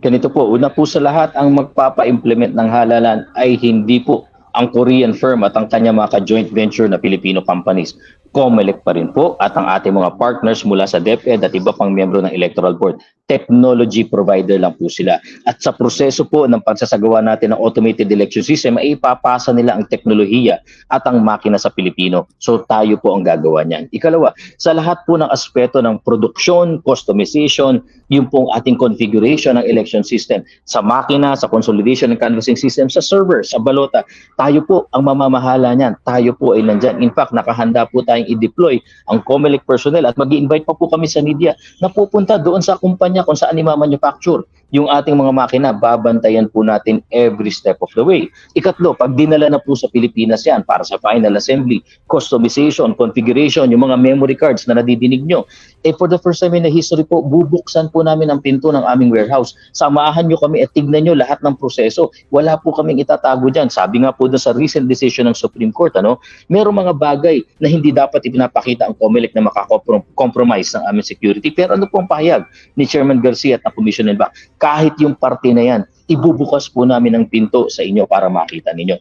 Ganito po, una po sa lahat, ang magpapa-implement ng halalan ay hindi po ang Korean firm at ang kanya mga ka-joint venture na Filipino companies. COMELEC pa rin po at ang ating mga partners mula sa DepEd at iba pang miyembro ng Electoral Board. Technology provider lang po sila. At sa proseso po ng pagsasagawa natin ng automated election system, ay ipapasa nila ang teknolohiya at ang makina sa Pilipino. So tayo po ang gagawa niyan. Ikalawa, sa lahat po ng aspeto ng produksyon, customization, yung pong ating configuration ng election system sa makina, sa consolidation ng canvassing system, sa server, sa balota, tayo po ang mamamahala niyan. Tayo po ay nandyan. In fact, nakahanda po tayong i-deploy ang COMELEC personnel at mag invite pa po kami sa media na pupunta doon sa kumpanya kung saan i-manufacture yung ating mga makina, babantayan po natin every step of the way. Ikatlo, pag dinala na po sa Pilipinas yan para sa final assembly, customization, configuration, yung mga memory cards na nadidinig nyo, eh for the first time in the history po, bubuksan po namin ang pinto ng aming warehouse. Samahan nyo kami at tignan nyo lahat ng proseso. Wala po kaming itatago dyan. Sabi nga po doon sa recent decision ng Supreme Court, ano, merong mga bagay na hindi dapat ipinapakita ang COMELEC na makakompromise ng aming security. Pero ano po ang pahayag ni Chairman Garcia at ng Commission and? Kahit yung parte na yan, ibubukas po namin ang pinto sa inyo para makita ninyo.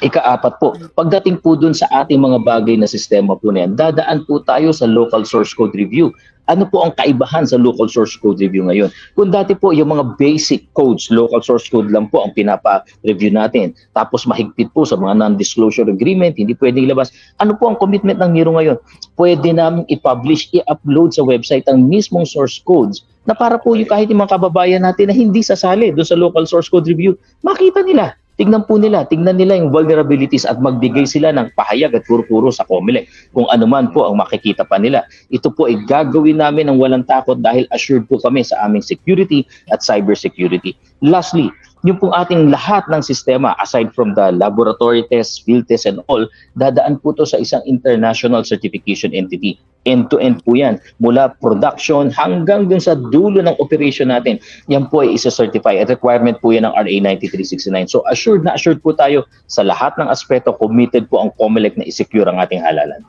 Ikaapat po, pagdating po dun sa ating mga bagay na sistema po na yan, dadaan po tayo sa local source code review. Ano po ang kaibahan sa local source code review ngayon? Kung dati po yung mga basic codes, local source code lang po ang pinapa-review natin. Tapos mahigpit po sa mga non-disclosure agreement, hindi pwedeng ilabas. Ano po ang commitment ng NIRO ngayon? Pwede namin i-publish, i-upload sa website ang mismong source codes na para po yung kahit yung mga kababayan natin na hindi sasali doon sa local source code review, makita nila. Tignan po nila, tignan nila yung vulnerabilities at magbigay sila ng pahayag at puro-puro sa COMELEC kung ano man po ang makikita pa nila. Ito po ay gagawin namin ng walang takot dahil assured po kami sa aming security at cyber security. Lastly, yung pong ating lahat ng sistema aside from the laboratory tests, field tests and all, dadaan po to sa isang international certification entity. End-to-end po yan. Mula production hanggang dun sa dulo ng operation natin. Yan po ay isa-certify. At requirement po yan ng RA 9369. So assured na assured po tayo sa lahat ng aspeto, committed po ang COMELEC na isecure ang ating halalan.